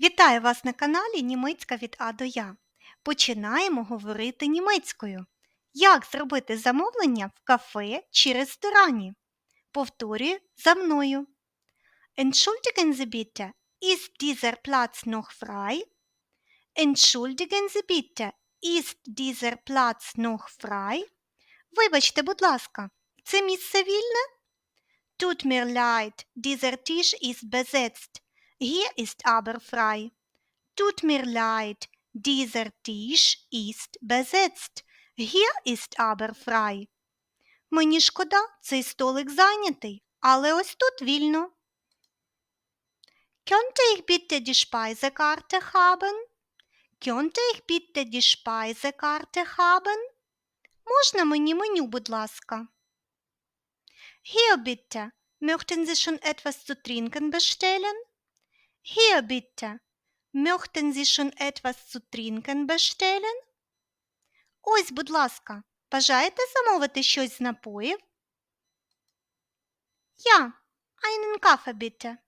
Вітаю вас на каналі Німецька від А до Я. Починаємо говорити німецькою. Як зробити замовлення в кафе чи ресторані? Повторюю за мною. Entschuldigen Sie bitte, ist dieser Platz noch frei? Entschuldigen Sie bitte, ist dieser Platz noch frei? Вибачте, будь ласка, це місце вільне? Tut mir leid, dieser Tisch ist besetzt. Hier ist aber frei. Tut mir leid, dieser Tisch ist besetzt. Hier ist aber frei. Мені шкода, цей столик зайнятий, але ось тут вільно. Könnte ich bitte die Speisekarte haben? Könnte ich bitte die Speisekarte haben? Можна мені меню, будь ласка? Hier bitte, möchten Sie schon etwas zu trinken bestellen? Hier bitte. Möchten Sie schon etwas zu trinken bestellen? Ось, будь ласка, бажаєте замовити щось з напоїв? Ja, einen Kaffee bitte.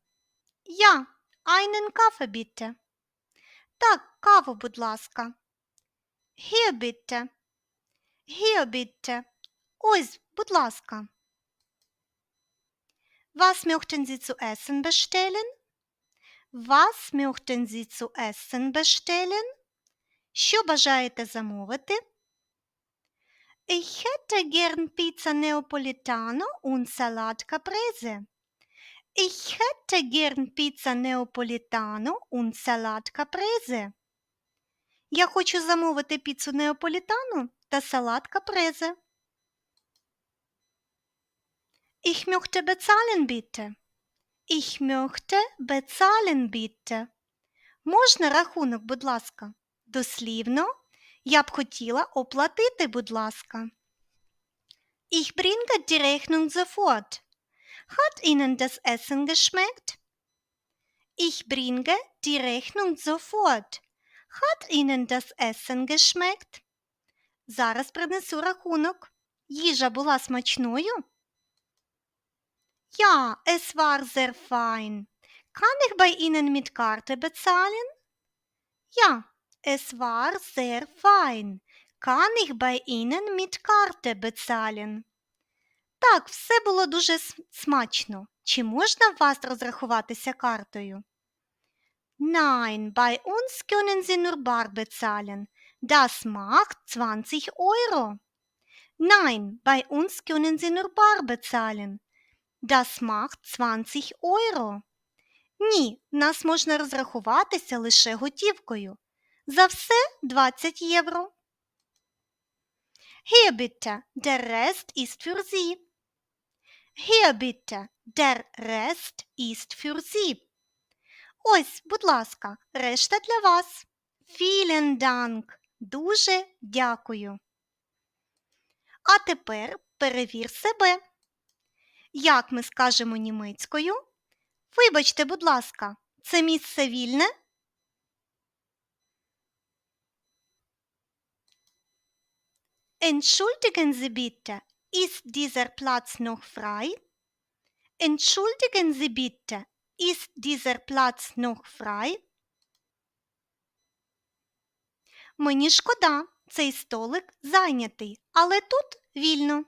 Ja, einen Kaffee bitte. Так, каву, будь ласка. Hier bitte. Hier bitte. Ось, будь ласка. Was möchten Sie zu essen bestellen? Was möchten Sie zu essen bestellen? Що бажаєте замовити? Ich hätte gern Pizza Neapolitano und Salat Caprese. Ich hätte gern Pizza Neapolitano und Salat Caprese. Я хочу замовити піцу Неаполітану та салат капрезе. Ich möchte bezahlen bitte. Ich möchte bezahlen bitte. Можна рахунок, будь ласка? Дослівно, я б хотіла оплатити, будь ласка. Ich bringe die Rechnung sofort. Hat Ihnen das Essen geschmeckt? Ich bringe die Rechnung sofort. Hat Ihnen das Essen geschmeckt? Зараз принесу рахунок. Їжа була смачною? Ja, es war sehr fein. Kann ich bei Ihnen mit Karte bezahlen? Ja, es war sehr fein. Kann ich bei Ihnen mit Karte bezahlen? Так, все було дуже смачно. Чи можна вас розрахуватися картою? Nein, bei uns können Sie nur bar bezahlen. Das macht 20 Euro. Nein, bei uns können Sie nur bar bezahlen. Das macht 20 Euro. Ні, нас можна розрахуватися лише готівкою. За все 20 євро. Hier bitte, der Rest ist für Sie. Hier bitte, der Rest ist für Sie. Ось, будь ласка, решта для вас. Vielen Dank. Дуже дякую. А тепер перевір себе. Як ми скажемо німецькою? Вибачте, будь ласка, це місце вільне? Entschuldigen Sie bitte, ist dieser Platz noch frei? Entschuldigen Sie bitte, ist dieser Platz noch frei? Мені шкода, цей столик зайнятий, але тут вільно.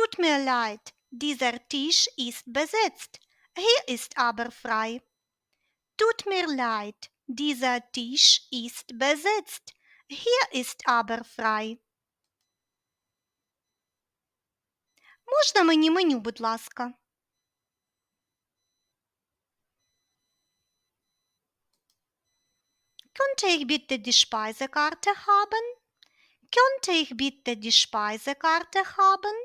Tut mir leid, dieser Tisch ist besetzt. Hier ist aber frei. Tut mir leid, dieser Tisch ist besetzt. Hier ist aber frei. Можна мені меню, будь ласка? Könnte ich bitte die Speisekarte haben? Könnte ich bitte die Speisekarte haben?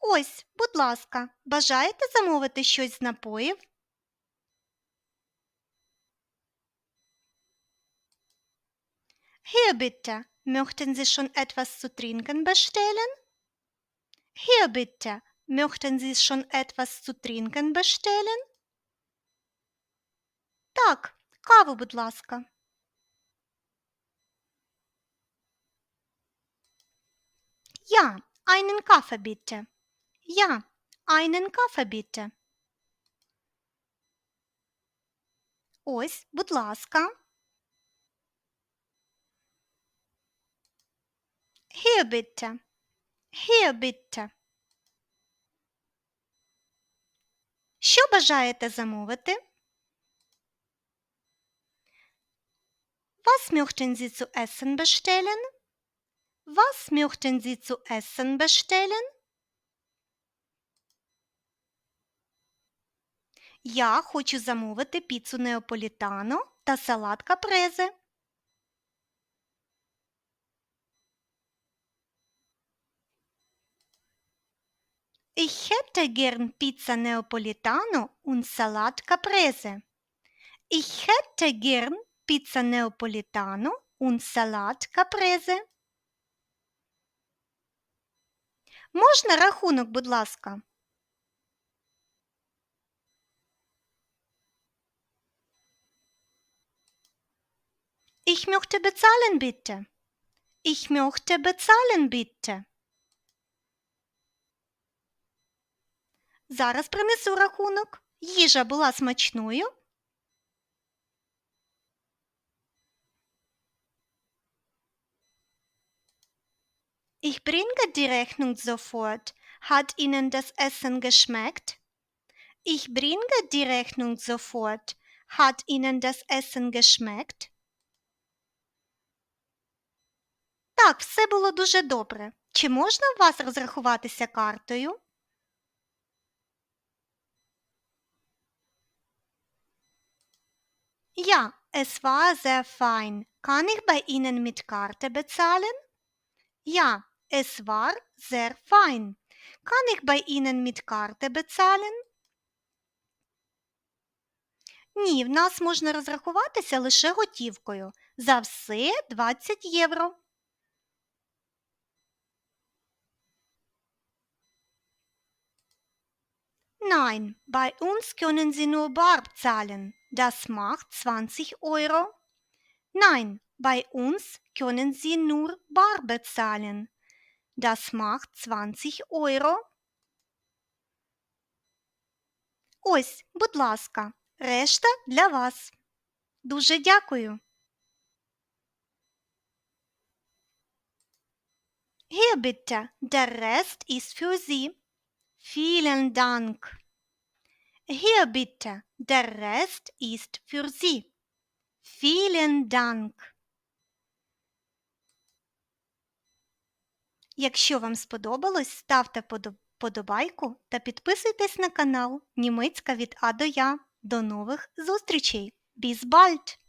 Ось, будь ласка, бажаєте замовити щось з напоїв? Hier bitte, möchten Sie schon etwas zu trinken bestellen? Hier bitte, möchten Sie schon etwas zu trinken bestellen? Так, каву, будь ласка. Ja, einen Kaffee bitte. Ja, einen Kaffee bitte. Ось, будь ласка. Hier bitte. Hier bitte. Що бажаєте замовити? Was möchten Sie zu essen bestellen? Was möchten Sie zu essen bestellen? Я хочу замовити піцу неаполітано та салат капрезе. Ich hätte gern Pizza Neapolitano und Salat Caprese. Ich hätte gern Pizza Neapolitano und Salat Caprese. Можна рахунок, будь ласка? Ich möchte bezahlen, bitte. Ich möchte bezahlen, bitte. Зараз принесу рахунок. Їжа була смачною. Ich bringe die Rechnung sofort. Hat Ihnen das Essen geschmeckt? Ich bringe die Rechnung sofort. Hat Ihnen das Essen geschmeckt? Так, все було дуже добре. Чи можна у вас розрахуватися картою? Ja, es war sehr fein. Kann ich bei Ihnen mit Karte bezahlen? Ja, es war sehr fein. Kann ich bei Ihnen mit Karte bezahlen? Ні, в нас можна розрахуватися лише готівкою. За все 20 євро. Nein, bei uns können Sie nur bar zahlen. Das macht 20 Euro. Nein, bei uns können Sie nur bar bezahlen. Das macht 20 Euro. Ось, будь ласка, решта для вас. Дуже дякую. Hier bitte, der Rest ist für Sie. Vielen Dank. Hier bitte, der Rest ist für Sie. Vielen Dank. Якщо вам сподобалось, ставте подобайку та підписуйтесь на канал Німецька від А до Я. До нових зустрічей! Bis bald!